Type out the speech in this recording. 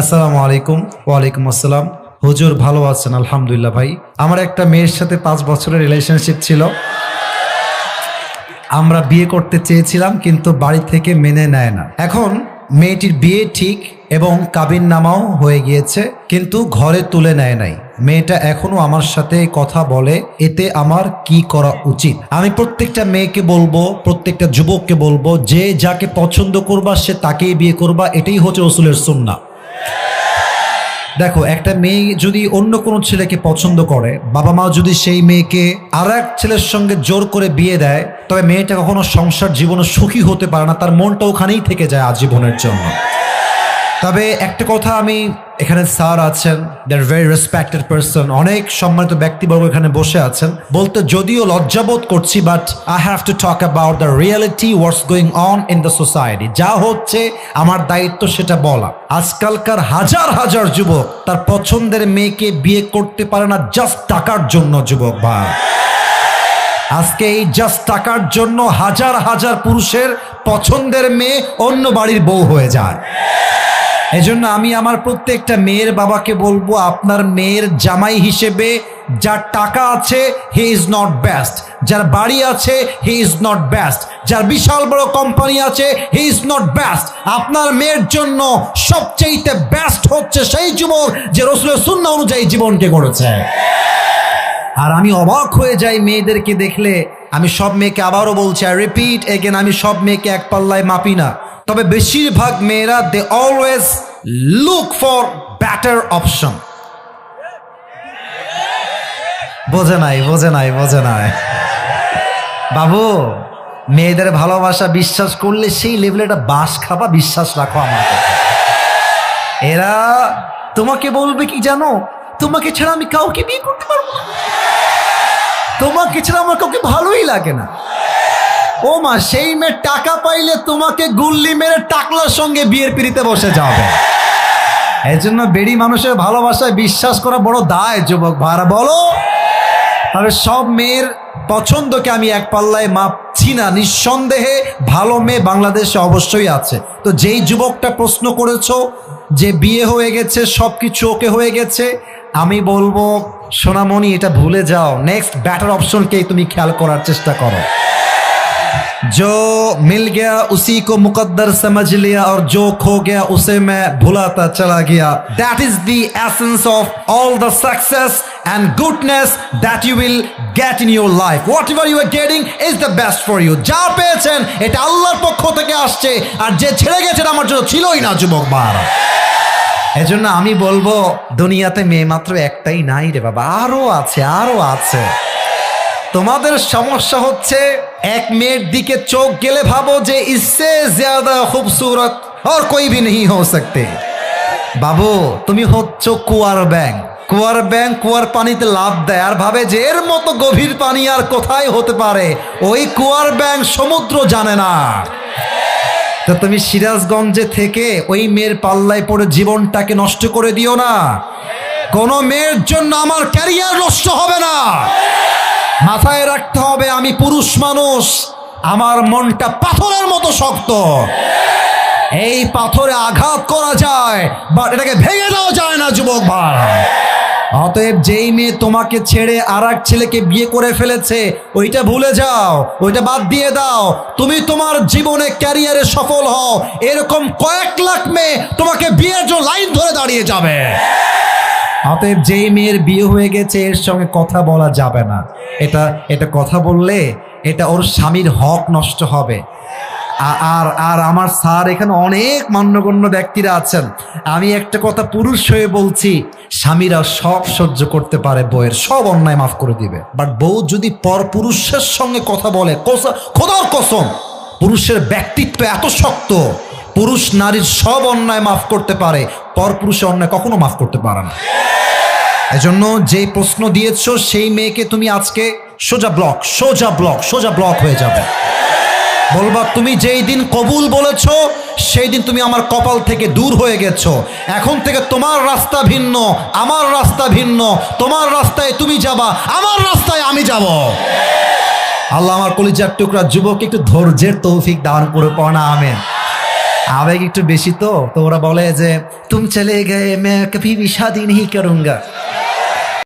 আসসালামু আলাইকুম, ওয়ালাইকুম আসসালাম। হুজুর, ভালো আছেন? আলহামদুলিল্লাহ ভাই। আমার একটা মেয়ের সাথে পাঁচ বছরের রিলেশনশিপ ছিল। আমরা বিয়ে করতে চেয়েছিলাম, কিন্তু বাড়ি থেকে মেনে নেয় না। এখন মেয়েটির বিয়ে ঠিক এবং কাবিন নামাও হয়ে গিয়েছে, কিন্তু ঘরে তুলে নেয় নাই। মেয়েটা এখনও আমার সাথে কথা বলে, এতে আমার কি করা উচিত? আমি প্রত্যেকটা মেয়েকে বলব, প্রত্যেকটা যুবককে বলব, যে যাকে পছন্দ করবা, সে তাকেই বিয়ে করবা, এটাই হচ্ছে রসুলের সুন্না দেখো, একটা মেয়ে যদি অন্য কোনো ছেলেকে পছন্দ করে, বাবা মা যদি সেই মেয়েকে আর এক ছেলের সঙ্গে জোর করে বিয়ে দেয়, তবে মেয়েটা কখনো সংসার জীবনে সুখী হতে পারে না, তার মনটা ওখানেই থেকে যায় আজীবনের জন্য। তবে একটা কথা আমি এখানে স্যার আছেন দ্যার ভেরি রেসপেক্টেড পার্সন অনেক সম্মানিত ব্যক্তিবর্গ এখানে বসে আছেন। বলতে যদিও লজ্জাবোধ করছি but I have to talk about the reality what's going on in the society যা হচ্ছে, আমার দায়িত্ব সেটা বলা। আজকালকার হাজার হাজার যুবক, তার পছন্দের মেয়েকে বিয়ে করতে পারে না জাস্ট টাকার জন্য, যুবক ভাই। আজকে এই জাস্ট টাকার জন্য হাজার হাজার পুরুষের পছন্দের মেয়ে অন্য বাড়ির বউ হয়ে যায়। এজন্য আমি আমার প্রত্যেকটা মেয়ের বাবাকে বলব, আপনার মেয়ের জামাই হিসেবে যার টাকা আছে হি ইজ নট ব্যাস্ট যার বাড়ি আছে হি ইজ নট ব্যাস্ট যার বিশাল বড় কোম্পানি আছে হি ইজ নট ব্যাস্ট আপনার মেয়ের জন্য সবচেয়ে ব্যাস্ট হচ্ছে সেই যুবক যে রসুলের শূন্য অনুযায়ী জীবনকে গড়েছে। আর আমি অবাক হয়ে যাই মেয়েদেরকে দেখলে। আমি সব মেয়েকে আবারও বলছি আর রিপিট এগেন আমি সব মেয়েকে এক পাল্লায় মাপি না। তবে বেশিরভাগ মেয়েরা they always look for better option বোঝে নাই বোঝে নাই বোঝে নাই। বাবু, মেয়েদের ভালোবাসা বিশ্বাস করলে সেই লেভেলে একটা বাস খাবা, বিশ্বাস রাখো আমার এরা তোমাকে বলবে কি জানো? তোমাকে ছাড়া আমি কাউকে বিয়ে করতে পারব তোমাকে ছাড়া আমার কাউকে ভালোই লাগে না। ও মা, সেই মেয়ে টাকা পাইলে তোমাকে গুল্লি মেরে টাকলার সঙ্গে বিয়ের পিড়িতে বসে যাবে। এই জন্য বেড়ি মানুষের ভালোবাসায় বিশ্বাস করা বড় দায়, যুবক ভাড়া বলো। তবে সব মেয়ের পছন্দকে আমি এক পাল্লায় মাপছি না। নিঃসন্দেহে ভালো মেয়ে বাংলাদেশে অবশ্যই আছে। তো যেই যুবকটা প্রশ্ন করেছ যে বিয়ে হয়ে গেছে সব কিছু ওকে হয়ে গেছে, আমি বলব, সোনামণি, এটা ভুলে যাও। নেক্সট ব্যাটার অপশনকেই তুমি খেয়াল করার চেষ্টা করো। जो मिल गया उसी को मुकद्दर समझ लिया और जो खो गया उसे मैं भुलाता चला गया that is the essence of all the success and goodness that you will get in your life whatever you are getting is the best for you যা পেয়েছেন এটা আল্লাহর পক্ষ থেকে আসছে আর যে ছেড়ে গেছেন আমার জন্য ছিলই না যুবক বার এজন্য আমি বলবো দুনিয়াতে মেয়ে মাত্র একটাই নাই রে বাবা আরো আছে আরো আছে তোমাদের সমস্যা হচ্ছে এক মেয়ের দিকে চোখ গেলে ভাবো যে ইসে জাদা খুবসুরত, আর কই ভি নেই হো সকতে। বাবু, তুমি হচ্ছ কুয়ার ব্যাং কুয়ার ব্যাং কুয়ার পানিতে লাভ দেয় আর ভাবে যে এর মতো গভীর পানি আর কোথায় হতে পারে, ওই কুয়ার ব্যাং সমুদ্র জানে না। তা তুমি সিরাজগঞ্জে থেকে ওই মেয়ের পাল্লায় পড়ে জীবনটাকে নষ্ট করে দিও না। কোনো মেয়ের জন্য আমার ক্যারিয়ার নষ্ট হবে না। মাথায় রাখতে হবে, আমি পুরুষ মানুষ, আমার মনটা পাথরের মতো শক্ত। এই পাথরে আঘাত করা যায় বা এটাকে ভেঙে দেওয়া যায় না, যুবক ভাই। অতএব যেই মেয়ে তোমাকে ছেড়ে আর এক ছেলেকে বিয়ে করে ফেলেছে, ওইটা ভুলে যাও, ওইটা বাদ দিয়ে দাও। তুমি তোমার জীবনে ক্যারিয়ারে সফল হও, এরকম কয়েক লাখ মেয়ে তোমাকে বিয়ের জন্য লাইন ধরে দাঁড়িয়ে যাবে। অতএব যেই মেয়ের বিয়ে হয়ে গেছে, এর সঙ্গে কথা বলা যাবে না। এটা এটা কথা বললে এটা ওর স্বামীর হক নষ্ট হবে। আর আর আমার স্যার এখানে অনেক মান্যগণ্য ব্যক্তিরা আছেন। আমি একটা কথা পুরুষ হয়ে বলছি, স্বামীরা সব সহ্য করতে পারে বউয়ের সব অন্যায় মাফ করে দিবে। বাট বউ যদি পর পুরুষের সঙ্গে কথা বলে খোদার কসম, পুরুষের ব্যক্তিত্ব এত শক্ত, পুরুষ নারীর সব অন্যায় মাফ করতে পারে পর পুরুষের অন্যায় কখনো মাফ করতে পারে না। এজন্য যেই প্রশ্ন দিয়েছ, সেই মেয়েকে তুমি আজকে সোজা ব্লক সোজা ব্লক সোজা ব্লক হয়ে যাবে। বলবা, তুমি যেই দিন কবুল বলেছ, সেই দিন তুমি আমার কপাল থেকে দূর হয়ে গেছো। এখন থেকে তোমার রাস্তা ভিন্ন, আমার রাস্তা ভিন্ন, তোমার রাস্তায় তুমি যাবা, আমার রাস্তায় আমি যাব। আল্লাহ আমার কলিজার টুকরা যুবক, একটু ধৈর্যের তৌফিক দান করে পড়া আমেন। আবেগ একটু বেশি তো তো ওরা বলে যে, তুম চলে গে মে কভি বিষাদী নেই করুঙ্গা।